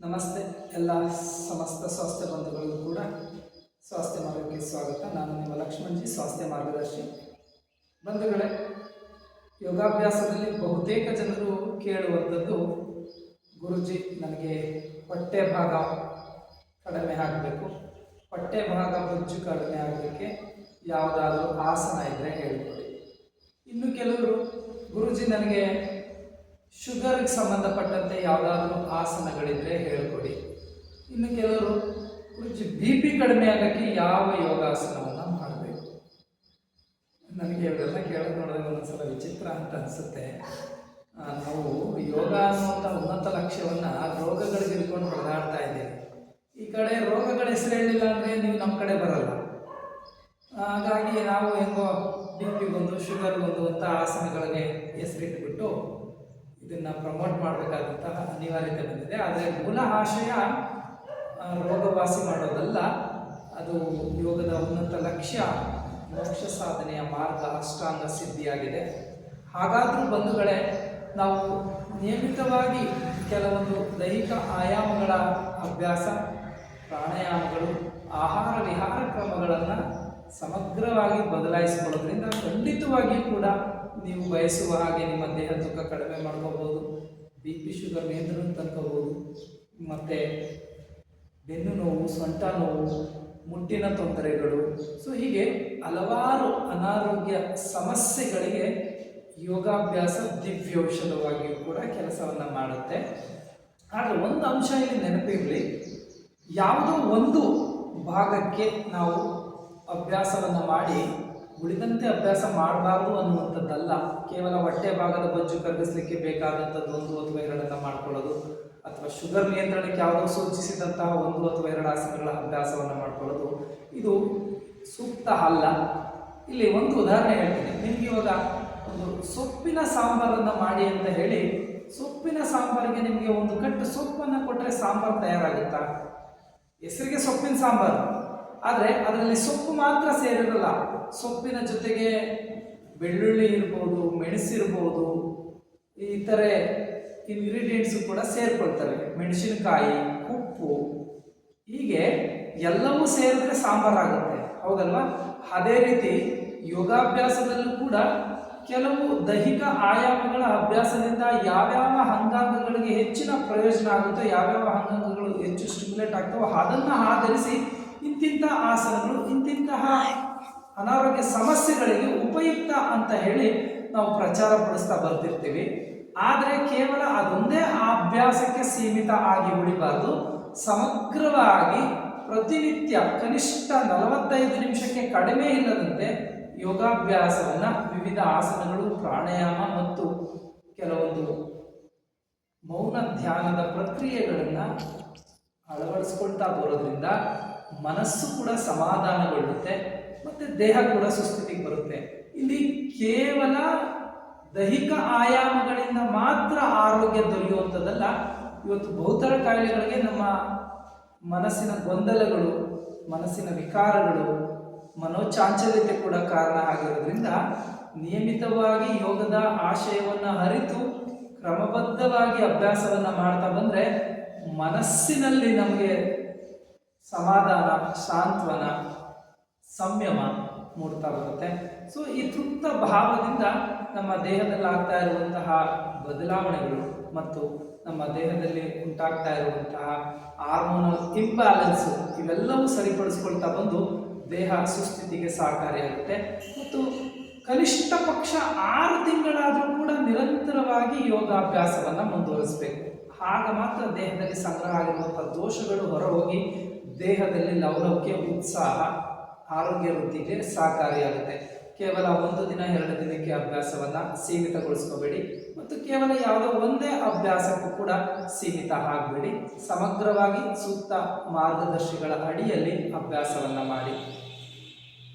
ನಮಸ್ತೆ, ಎಲ್ಲ ಸಮಸ್ತ ಸ್ವಾಸ್ಥ್ಯ ಬಂಧುಗಳಿಗೂ ಕೂಡ ಸ್ವಾಸ್ಥ್ಯ ಮಾರ್ಗಕ್ಕೆ ಸ್ವಾಗತ. ನಾನು ನಿಮ್ಮ ಲಕ್ಷ್ಮಣ್ಜಿ, ಸ್ವಾಸ್ಥ್ಯ ಮಾರ್ಗದರ್ಶಿ. ಬಂಧುಗಳೇ, ಯೋಗಾಭ್ಯಾಸದಲ್ಲಿ ಬಹುತೇಕ ಜನರು ಕೇಳುವಂಥದ್ದು, ಗುರುಜಿ, ನನಗೆ ಹೊಟ್ಟೆ ಭಾಗ ಕಡಿಮೆ ಆಗಬೇಕು. ಹೊಟ್ಟೆ ಭಾಗ ಬೊಜ್ಜು ಕಡಿಮೆ ಆಗಲಿಕ್ಕೆ ಯಾವುದಾದ್ರೂ ಆಸನ ಇದ್ದರೆ ಹೇಳಿಕೊಡಿ. ಇನ್ನು ಕೆಲವರು, ಗುರುಜಿ, ನನಗೆ ಶುಗರ್ಗೆ ಸಂಬಂಧಪಟ್ಟಂತೆ ಯಾವುದಾದ್ರೂ ಆಸನಗಳಿದ್ದರೆ ಹೇಳ್ಕೊಡಿ. ಇನ್ನು ಕೆಲವರು ಬಿ ಪಿ ಕಡಿಮೆ ಆಗೋಕ್ಕೆ ಯಾವ ಯೋಗಾಸನವನ್ನು ಮಾಡಬೇಕು? ನನಗೆ ಇವೆಲ್ಲ ಕೇಳೋದು ನೋಡಿದ್ರೆ ಒಂದೊಂದ್ಸಲ ವಿಚಿತ್ರ ಅಂತ ಅನಿಸುತ್ತೆ. ನಾವು ಯೋಗ ಅನ್ನುವಂಥ ಉನ್ನತ ಲಕ್ಷ್ಯವನ್ನು ರೋಗಗಳಿಗೆ ಇಟ್ಕೊಂಡು ಹೊಡೆದಾಡ್ತಾ ಇದ್ದೀವಿ. ಈ ಕಡೆ ರೋಗಗಳ ಹೆಸರು ಹೇಳಿಲ್ಲ ಅಂದರೆ ನೀವು ನಮ್ಮ ಕಡೆ ಬರಲ್ಲ. ಹಾಗಾಗಿ ನಾವು ಹೆಂಗೋ ಬಿ ಪಿ ಬಂದು ಶುಗರ್ ಬಂದು ಅಂತ ಆಸನಗಳಿಗೆ ಹೆಸರಿಟ್ಬಿಟ್ಟು ಇದನ್ನು ಪ್ರಮೋಟ್ ಮಾಡಬೇಕಾದಂತಹ ಅನಿವಾರ್ಯತೆ ಬಂದಿದೆ. ಆದರೆ ಮೂಲ ಆಶಯ ರೋಗವಾಸಿ ಮಾಡೋದಲ್ಲ, ಅದು ಯೋಗದ ಉನ್ನತ ಲಕ್ಷ್ಯ, ಮೋಕ್ಷ ಸಾಧನೆಯ ಮಾರ್ಗ, ಅಷ್ಟಾಂಗ ಸಿದ್ಧಿಯಾಗಿದೆ. ಹಾಗಾದರೂ ಬಂಧುಗಳೇ, ನಾವು ನಿಯಮಿತವಾಗಿ ಕೆಲವೊಂದು ದೈಹಿಕ ಆಯಾಮಗಳ ಅಭ್ಯಾಸ, ಪ್ರಾಣಾಯಾಮಗಳು, ಆಹಾರ ವಿಹಾರ ಕ್ರಮಗಳನ್ನು ಸಮಗ್ರವಾಗಿ ಬದಲಾಯಿಸಿಕೊಳ್ಳೋದ್ರಿಂದ ಖಂಡಿತವಾಗಿಯೂ ಕೂಡ ನೀವು ಬಯಸುವ ಹಾಗೆ ನಿಮ್ಮ ದೇಹ ತೂಕ ಕಡಿಮೆ ಮಾಡ್ಕೋಬೋದು, ಬಿ ಪಿ ಶುಗರ್ ನಿಯಂತ್ರಣ ತಂದ್ಕೋಬೋದು ಮತ್ತು ಬೆನ್ನು ನೋವು, ಸೊಂಟ ನೋವು, ಮುಟ್ಟಿನ ತೊಂದರೆಗಳು. ಸೊ ಹೀಗೆ ಹಲವಾರು ಅನಾರೋಗ್ಯ ಸಮಸ್ಯೆಗಳಿಗೆ ಯೋಗಾಭ್ಯಾಸ ದಿವ್ಯೌಷಧವಾಗಿಯೂ ಕೂಡ ಕೆಲಸವನ್ನು ಮಾಡುತ್ತೆ. ಆದರೆ ಒಂದು ಅಂಶ ಇಲ್ಲಿ ನೆನಪಿರಲಿ, ಯಾವುದೋ ಒಂದು ಭಾಗಕ್ಕೆ ನಾವು ಅಭ್ಯಾಸವನ್ನು ಮಾಡಿ ಉಳಿದಂತೆ ಅಭ್ಯಾಸ ಮಾಡಬಾರ್ದು ಅನ್ನುವಂಥದ್ದಲ್ಲ, ಕೇವಲ ಹೊಟ್ಟೆ ಭಾಗದ ಬಜ್ಜು ಕರಗಿಸ್ಲಿಕ್ಕೆ ಬೇಕಾದಂಥದ್ದು ಒಂದು ಅಥವಾ ಎರಡನ್ನು ಮಾಡ್ಕೊಳ್ಳೋದು, ಅಥವಾ ಶುಗರ್ ನಿಯಂತ್ರಣಕ್ಕೆ ಯಾವುದೋ ಸೂಚಿಸಿದಂತಹ ಒಂದು ಅಥವಾ ಎರಡು ಆಸನಗಳ ಅಭ್ಯಾಸವನ್ನು ಮಾಡ್ಕೊಳ್ಳೋದು. ಇದು ಸೂಕ್ತ ಅಲ್ಲ. ಇಲ್ಲಿ ಒಂದು ಉದಾಹರಣೆ ಹೇಳ್ತೀನಿ. ನಿಮಗೆ ಇವಾಗ ಒಂದು ಸೊಪ್ಪಿನ ಸಾಂಬಾರನ್ನು ಮಾಡಿ ಅಂತ ಹೇಳಿ, ಸೊಪ್ಪಿನ ಸಾಂಬಾರಿಗೆ ನಿಮಗೆ ಒಂದು ಕಟ್ಟು ಸೊಪ್ಪನ್ನು ಕೊಟ್ಟರೆ ಸಾಂಬಾರು ತಯಾರಾಗುತ್ತಾ? ಹೆಸರಿಗೆ ಸೊಪ್ಪಿನ ಸಾಂಬಾರು. ಆದರೆ ಅದರಲ್ಲಿ ಸೊಪ್ಪು ಮಾತ್ರ ಸೇರಿರಲ್ಲ. ಸೊಪ್ಪಿನ ಜೊತೆಗೆ ಬೆಳ್ಳುಳ್ಳಿ ಇರ್ಬೋದು ಮೆಣಸಿರ್ಬೋದು ಈ ಇತರೆ ಇಂಗ್ರೀಡಿಯೆಂಟ್ಸು ಕೂಡ ಸೇರ್ಕೊಳ್ತವೆ. ಮೆಣಸಿನಕಾಯಿ, ಉಪ್ಪು, ಹೀಗೆ ಎಲ್ಲವೂ ಸೇರಿದ್ರೆ ಸಾಂಬಾರಾಗುತ್ತೆ ಹೌದಲ್ವಾ? ಅದೇ ರೀತಿ ಯೋಗಾಭ್ಯಾಸದಲ್ಲೂ ಕೂಡ ಕೆಲವು ದೈಹಿಕ ಆಯಾಮಗಳ ಅಭ್ಯಾಸದಿಂದ ಯಾವ್ಯಾವ ಅಂಗಾಂಗಗಳಿಗೆ ಹೆಚ್ಚಿನ ಪ್ರಯೋಜನ ಆಗುತ್ತೋ, ಯಾವ್ಯಾವ ಅಂಗಾಂಗಗಳು ಹೆಚ್ಚು ಸ್ಟಿಮ್ಯುಲೇಟ್ ಆಗ್ತವೋ ಅದನ್ನು ಆಧರಿಸಿ ಇಂತಿಂಥ ಆಸನಗಳು, ಇಂತಿಂತಹ ಅನಾರೋಗ್ಯ ಸಮಸ್ಯೆಗಳಿಗೆ ಉಪಯುಕ್ತ ಅಂತ ಹೇಳಿ ನಾವು ಪ್ರಚಾರ ಪಡಿಸ್ತಾ ಬರ್ತಿರ್ತೀವಿ. ಆದರೆ ಕೇವಲ ಅದೊಂದೇ ಅಭ್ಯಾಸಕ್ಕೆ ಸೀಮಿತ ಆಗಿ ಉಳಿಬಾರ್ದು. ಸಮಗ್ರವಾಗಿ ಪ್ರತಿನಿತ್ಯ ಕನಿಷ್ಠ ನಲವತ್ತೈದು ನಿಮಿಷಕ್ಕೆ ಕಡಿಮೆ ಇಲ್ಲದಂತೆ ಯೋಗಾಭ್ಯಾಸವನ್ನು ವಿವಿಧ ಆಸನಗಳು, ಪ್ರಾಣಾಯಾಮ ಮತ್ತು ಕೆಲವೊಂದು ಮೌನ ಧ್ಯಾನದ ಪ್ರಕ್ರಿಯೆಗಳನ್ನು ಅಳವಡಿಸ್ಕೊಳ್ತಾ ಬರೋದ್ರಿಂದ ಮನಸ್ಸು ಕೂಡ ಸಮಾಧಾನಗೊಳ್ಳುತ್ತೆ, ಮತ್ತು ದೇಹ ಕೂಡ ಸುಸ್ಥಿತಿಗೆ ಬರುತ್ತೆ. ಇಲ್ಲಿ ಕೇವಲ ದೈಹಿಕ ಆಯಾಮಗಳಿಂದ ಮಾತ್ರ ಆರೋಗ್ಯ ದೊರೆಯುವಂಥದ್ದಲ್ಲ, ಇವತ್ತು ಬಹುತರ ಕಾಯಿಲೆಗಳಿಗೆ ನಮ್ಮ ಮನಸ್ಸಿನ ಗೊಂದಲಗಳು, ಮನಸ್ಸಿನ ವಿಕಾರಗಳು ಮನೋಚಾಂಚಲ್ಯತೆ ಕೂಡ ಕಾರಣ ಆಗಿರೋದ್ರಿಂದ ನಿಯಮಿತವಾಗಿ ಯೋಗದ ಆಶಯವನ್ನು ಅರಿತು, ಕ್ರಮಬದ್ಧವಾಗಿ ಅಭ್ಯಾಸವನ್ನು ಮಾಡ್ತಾ ಬಂದರೆ ಮನಸ್ಸಿನಲ್ಲಿ ನಮಗೆ ಸಮಾಧಾನ, ಸಾಂತ್ವನ, ಸಂಯಮ ಮೂಡ್ತಾ ಬರುತ್ತೆ. ಸೊ ಈ ತೃಪ್ತ ಭಾವದಿಂದ ನಮ್ಮ ದೇಹದಲ್ಲಿ ಆಗ್ತಾ ಇರುವಂತಹ ಬದಲಾವಣೆಗಳು ಮತ್ತು ನಮ್ಮ ದೇಹದಲ್ಲಿ ಉಂಟಾಗ್ತಾ ಇರುವಂತಹ ಹಾರ್ಮೋನಲ್ ಇಂಬ್ಯಾಲೆನ್ಸ್ ಇವೆಲ್ಲವೂ ಸರಿಪಡಿಸ್ಕೊಳ್ತಾ ಬಂದು ದೇಹ ಸುಸ್ಥಿತಿಗೆ ಸಹಕಾರಿಯಾಗುತ್ತೆ. ಮತ್ತು ಕನಿಷ್ಠ ಪಕ್ಷ ಆರು ತಿಂಗಳಾದರೂ ಕೂಡ ನಿರಂತರವಾಗಿ ಯೋಗಾಭ್ಯಾಸವನ್ನು ಮುಂದುವರಿಸಬೇಕು. ಆಗ ಮಾತ್ರ ದೇಹದಲ್ಲಿ ಸಂಗ್ರಹ ಆಗಿರುವಂಥ ದೋಷಗಳು ಹೊರಹೋಗಿ ದೇಹದಲ್ಲಿ ಲವಲವಿಕೆ, ಉತ್ಸಾಹ, ಆರೋಗ್ಯ ವೃದ್ಧಿಗೆ ಸಹಕಾರಿಯಾಗುತ್ತೆ. ಕೇವಲ ಒಂದು ದಿನ, ಎರಡು ದಿನಕ್ಕೆ ಅಭ್ಯಾಸವನ್ನು ಸೀಮಿತಗೊಳಿಸ್ಕೋಬೇಡಿ ಮತ್ತು ಕೇವಲ ಯಾವುದೋ ಒಂದೇ ಅಭ್ಯಾಸಕ್ಕೂ ಕೂಡ ಸೀಮಿತ ಆಗಬೇಡಿ. ಸಮಗ್ರವಾಗಿ ಸೂಕ್ತ ಮಾರ್ಗದರ್ಶಿಗಳ ಅಡಿಯಲ್ಲಿ ಅಭ್ಯಾಸವನ್ನು ಮಾಡಿ.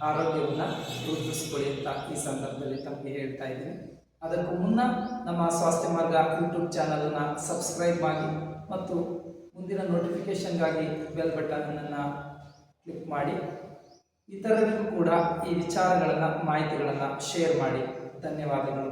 ಆರೋಗ್ಯವನ್ನು ವೃದ್ಧಿಸಿಕೊಳ್ಳಿ ಅಂತ ಈ ಸಂದರ್ಭದಲ್ಲಿ ತಮಗೆ ಹೇಳ್ತಾ ಇದ್ದೀನಿ. ಅದಕ್ಕೂ ಮುನ್ನ ನಮ್ಮ ಸ್ವಾಸ್ಥ್ಯ ಮಾರ್ಗ ಯೂಟ್ಯೂಬ್ ಚಾನಲನ್ನು ಸಬ್ಸ್ಕ್ರೈಬ್ ಮಾಡಿ ಮತ್ತು ಮುಂದಿನ ನೋಟಿಫಿಕೇಷನ್ಗಾಗಿ ಬೆಲ್ ಬಟನನ್ನು ಕ್ಲಿಕ್ ಮಾಡಿ. ಇತರರಿಗೂ ಕೂಡ ಈ ವಿಚಾರಗಳನ್ನು, ಮಾಹಿತಿಗಳನ್ನು ಶೇರ್ ಮಾಡಿ. ಧನ್ಯವಾದಗಳು